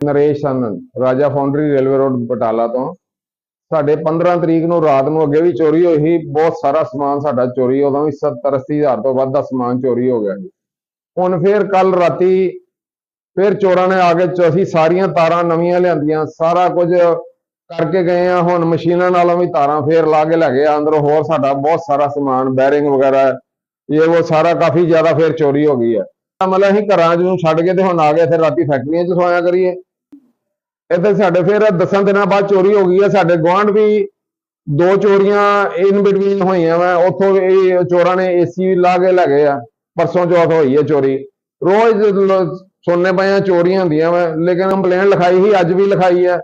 ਨਰੇਸ਼ ਸਨ, ਰਾਜਾ foundry railway road Batala ਤੋਂ। ਸਾਡੇ 15 ਤਰੀਕ ਨੂੰ ਰਾਤ ਨੂੰ ਅੱਗੇ ਵੀ ਚੋਰੀ ਹੋਈ ਸੀ, ਬਹੁਤ ਸਾਰਾ ਸਮਾਨ ਸਾਡਾ ਚੋਰੀ, ਉਦੋਂ ਵੀ 70 80 ਹਜ਼ਾਰ ਤੋਂ ਵੱਧ ਦਾ ਸਮਾਨ ਚੋਰੀ ਹੋ ਗਿਆ ਜੀ ਹੁਣ ਫੇਰ ਕੱਲ ਰਾਤੀ ਫੇਰ ਚੋਰਾਂ ਨੇ ਆ ਕੇ ਅਸੀਂ ਸਾਰੀਆਂ ਤਾਰਾਂ ਨਵੀਆਂ ਲਿਆਂਦੀਆਂ, ਸਾਰਾ ਕੁਝ ਕਰਕੇ ਗਏ ਆ, ਹੁਣ ਮਸ਼ੀਨਾਂ ਨਾਲੋਂ ਵੀ ਤਾਰਾਂ ਫੇਰ ਲਾ ਕੇ ਲੈ ਗਏ ਅੰਦਰੋਂ ਹੋਰ ਸਾਡਾ ਬਹੁਤ ਸਾਰਾ ਸਮਾਨ, ਬੈਰਿੰਗ ਵਗੈਰਾ, ਇਹ ਉਹ ਸਾਰਾ ਕਾਫੀ ਜ਼ਿਆਦਾ ਫੇਰ ਚੋਰੀ ਹੋ ਗਈ ਹੈ ਤਾਂ ਮਤਲਬ ਅਸੀਂ ਘਰਾਂ 'ਚ ਨੂੰ ਛੱਡ ਕੇ ਤੇ ਹੁਣ ਆ ਗਏ, ਫਿਰ ਰਾਤੀ ਫੈਕਟਰੀਆਂ 'ਚ ਸੋਇਆ ਕਰੀਏ। ਇੱਥੇ ਸਾਡੇ ਫਿਰ ਦਸਾਂ ਦਿਨਾਂ ਬਾਅਦ ਚੋਰੀ ਹੋ ਗਈ ਹੈ ਸਾਡੇ ਗੁਆਂਢ ਵੀ ਦੋ ਚੋਰੀਆਂ ਇਨ ਬਿਟਵੀਨ ਹੋਈਆਂ ਵਾ। ਉੱਥੋਂ ਇਹ ਚੋਰਾਂ ਨੇ ਏਸੀ ਲਾ ਕੇ ਲੈ ਗਏ ਆ। ਪਰਸੋਂ ਚੌਥ ਹੋਈ ਹੈ ਚੋਰੀ। ਰੋਜ਼ ਸੁਣਨੇ ਪਏ ਆ ਚੋਰੀਆਂ ਹੁੰਦੀਆਂ ਵਾ। ਲੇਕਿਨ ਕੰਪਲੇਂਟ ਲਿਖਾਈ ਸੀ ਅੱਜ ਵੀ ਲਿਖਾਈ ਹੈ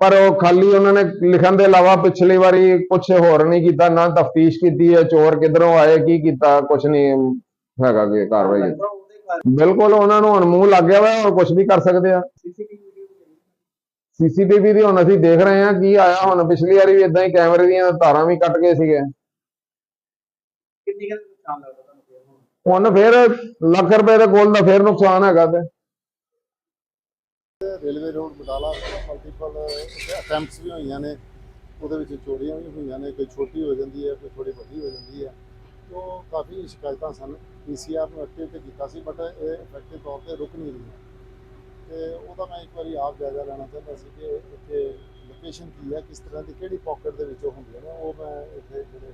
ਪਰ ਉਹ ਖਾਲੀ ਉਹਨਾਂ ਨੇ ਲਿਖਣ ਦੇ ਇਲਾਵਾ ਪਿਛਲੀ ਵਾਰੀ ਕੁਝ ਹੋਰ ਨਹੀਂ ਕੀਤਾ ਨਾ ਤਫਤੀਸ਼ ਕੀਤੀ ਹੈ ਚੋਰ ਕਿੱਧਰੋਂ ਆਏ ਕੀ ਕੀਤਾ ਕੁਝ ਨਹੀਂ ਹੈਗਾ ਕਿ ਕਾਰਵਾਈ। ਬਿਲਕੁਲ ਉਹਨਾਂ ਨੂੰ ਹੁਣ ਮੂੰਹ ਲੱਗ ਗਿਆ ਵਾ ਹੋਰ ਕੁਝ ਵੀ ਕਰ ਸਕਦੇ ਆ ਸੀਸੀਟੀਵੀ ਵੀਡੀਓ ਵੀ ਹੈਗੀ। ਸੀਸੀਟੀਵੀ ਦੀ ਹੁਣ ਅਸੀਂ ਦੇਖ ਰਹੇ ਹਾਂ ਕੀ ਆਇਆ ਹੁਣ। ਪਿਛਲੀ ਵਾਰੀ ਵੀ ਇਦਾਂ ਹੀ ਕੈਮਰੇ ਦੀਆਂ ਤਾਰਾਂ ਵੀ ਕੱਟ ਗਏ ਸੀਗੇ। ਕਿੰਨੀ ਕੁ ਨੁਕਸਾਨ ਲੱਗਦਾ ਤੁਹਾਨੂੰ ਫਿਰ ਹੁਣ? ਹੁਣ ਫਿਰ ਲੱਖ ਰੁਪਏ ਦੇ ਕੋਲ ਦਾ ਫਿਰ ਨੁਕਸਾਨ ਹੈਗਾ ਤੇ। Railway road Batala multiple attempts ਵੀ ਹੋਈਆਂ ਨੇ। ਉਹਦੇ ਵਿੱਚ ਚੋਰੀਆਂ ਵੀ ਹੋਈਆਂ ਨੇ। ਕੋਈ ਛੋਟੀ ਹੋ ਜਾਂਦੀ ਹੈ ਕੋਈ ਥੋੜੀ ਵੱਡੀ ਹੋ ਜਾਂਦੀ ਹੈ। ਤੋ ਕਾਫੀ ਸ਼ਿਕਾਇਤਾਂ ਸਨ ਪੀਸੀਆਰ ਨੂੰ ਐਕਟਿਵ ਤੇ ਕੀਤਾ ਸੀ ਬਟ ਇਹ ਇਫੈਕਟਿਵ ਤੌਰ ਤੇ ਰੁਕ ਨਹੀਂ ਰਹੀ ਤੇ ਉਹਦਾ ਮੈਂ ਇੱਕ ਵਾਰੀ ਆਪ ਜਾਇਜ਼ਾ ਲੈਣਾ ਚਾਹੁੰਦਾ ਸੀ ਕਿ ਇੱਥੇ ਲੋਕੇਸ਼ਨ ਕੀ ਹੈ, ਕਿਸ ਤਰ੍ਹਾਂ ਦੀ, ਕਿਹੜੀ ਪਾਕਟ ਦੇ ਵਿੱਚੋਂ ਹੁੰਦੀਆਂ ਨੇ, ਉਹ ਮੈਂ ਇੱਥੇ ਜਿਹੜੇ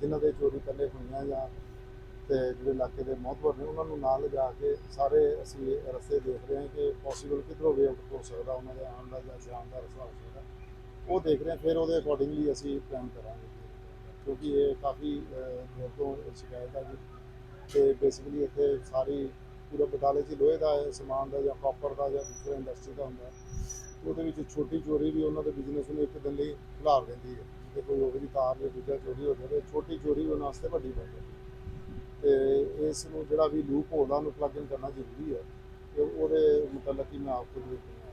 ਜਿਨ੍ਹਾਂ ਦੇ ਚੋਰੀ ਪਹਿਲੇ ਹੋਈਆਂ ਜਾਂ ਤੇ ਜਿਹੜੇ ਇਲਾਕੇ ਦੇ ਮੌਤਵਰ ਨੇ, ਉਹਨਾਂ ਨੂੰ ਨਾਲ ਲਿਜਾ ਕੇ ਸਾਰੇ ਅਸੀਂ ਰਸਤੇ ਦੇਖ ਰਹੇ ਹਾਂ ਕਿ ਪੋਸੀਬਲ ਕਿੱਧਰੋਂ ਵੇ ਆਊਟ ਹੋ ਸਕਦਾ, ਉਹਨਾਂ ਦੇ ਆਉਣ ਦਾ ਜਾਂ ਜਾਣ ਦਾ ਰਸਤਾ ਹੋ ਸਕਦਾ। ਉਹ ਦੇਖ ਰਹੇ ਹਾਂ, ਫਿਰ ਉਹਦੇ ਅਕੋਰਡਿੰਗਲੀ ਅਸੀਂ ਪਲਾਨ ਕਰਾਂਗੇ। ਕਿਉਂਕਿ ਇਹ ਕਾਫੀ ਦੇਰ ਤੋਂ ਸ਼ਿਕਾਇਤ ਹੈ ਜੀ। ਤੇ ਬੇਸਿਕਲੀ ਇੱਥੇ ਸਾਰੀ ਪੂਰਾ ਬਟਾਲੇ 'ਚ ਲੋਹੇ ਦਾ ਸਮਾਨ ਦਾ ਜਾਂ ਕਾਪਰ ਦਾ ਜਾਂ ਦੂਸਰੇ ਇੰਡਸਟਰੀ ਦਾ ਹੁੰਦਾ ਉਹਦੇ ਵਿੱਚ ਛੋਟੀ ਚੋਰੀ ਵੀ ਉਹਨਾਂ ਦੇ ਬਿਜ਼ਨਸ ਨੂੰ ਇੱਕ ਦਿਨ ਲਈ ਖਿਲਾਰ ਦਿੰਦੀ ਹੈ। ਜੇ ਕੋਈ ਉਹਦੀ ਤਾਰ ਜਾਂ ਦੂਜਾ ਚੋਰੀ ਹੋ ਜਾਵੇ, ਛੋਟੀ ਚੋਰੀ ਉਹਨਾਂ ਵਾਸਤੇ ਵੱਡੀ ਬਣ ਜਾਂਦੀ ਹੈ। ਤੇ ਇਸ ਨੂੰ ਜਿਹੜਾ ਵੀ ਲੂਪ ਹੋਲ ਆ, ਉਹਨੂੰ ਪਲੱਗ ਇਨ ਕਰਨਾ ਜ਼ਰੂਰੀ ਹੈ। ਤੇ ਉਹਦੇ ਮੁਤਲਕ ਹੀ ਮੈਂ ਆਪ ਖੁਦ ਵੇਖੂੰਗਾ